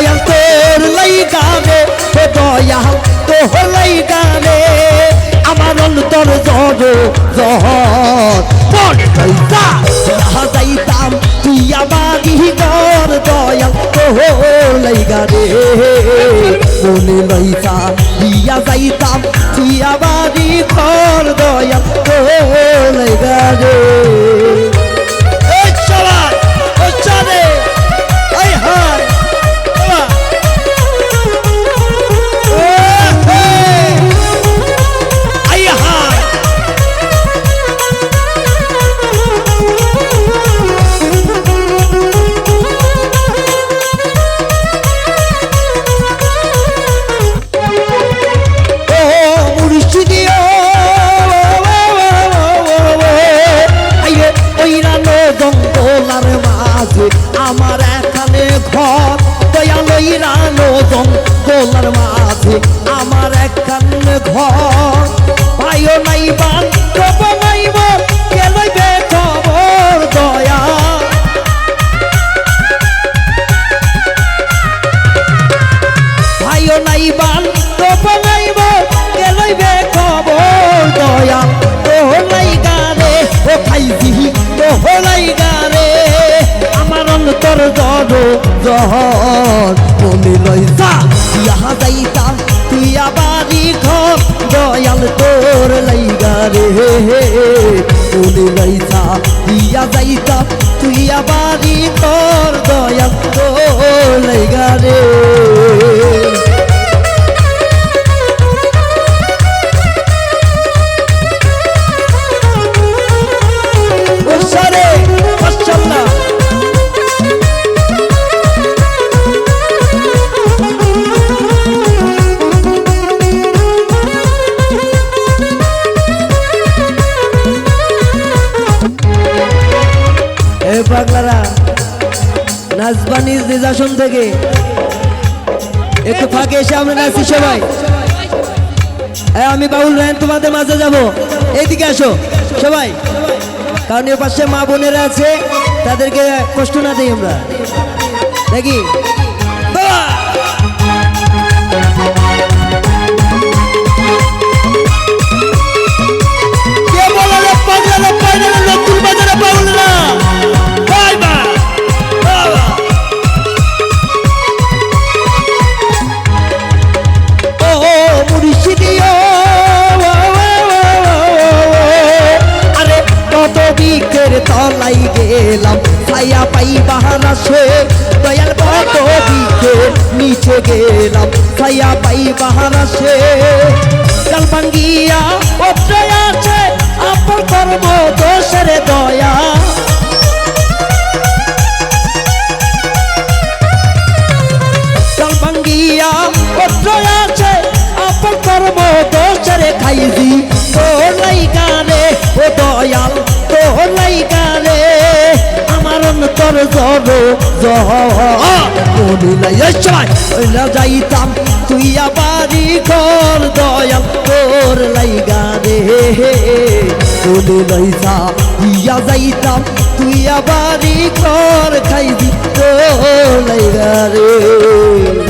দয়াল তোর লাই গানে ও দয়াল তোর লাই গানে আমার অন্তর জড় জহর পড়ে যাইতা যাহা যাইতাম, তুই আমারই ঘর। দয়াল তোর লাই গানে মনে লইতা, দিয়া যাইতাম, তুই আমারই ঘর। দয়াল তোর লাই গানে মাঝে আমার এখানে ঘর দয়ালই রানো দম দোলার মাঝে। আমার এখানে ঘর জহর মনে লই যা ইহা যাইতা তুই আবারই ঘর, দয়াল তোর লাইগা রে। মনে লই যা ইয়া যাইতা তুই আবারই ঘর, দয়াল তোর লাইগা রে। এ নিজ নিজ আসন থেকে একটু ফাঁকে এসে আমরা নাচি সবাই। হ্যাঁ আমি বাউল রায়ন, তোমাদের মাঝে যাব। এইদিকে আসো সবাই। কারণ এর পাশে মা বোনেরা আছে, তাদেরকে কষ্ট না দিই আমরা। দেখি তলাই গেলাম, ছায়া পাই বাহারা সে দয়াল কত বিকের নিচে গেলাম, ছায়া পাই বাহারা সে কাল ভাঙ্গিয়া অত্রয় আছে আপন কর্ম দোষের দয়া। ভাঙ্গিয়া অত্রয় আছে আপন কর্ম দোষের গানে ও দয়াল তোর লাই গানে আমার অন্তর জড় জহিলা যাইতাম, তুই আবারই ঘর, দয়াল তোর লাই গানে বলে লইসা ইয়া যাইতাম, তুই আবারই ঘর, খাইবি তোর লাই গানে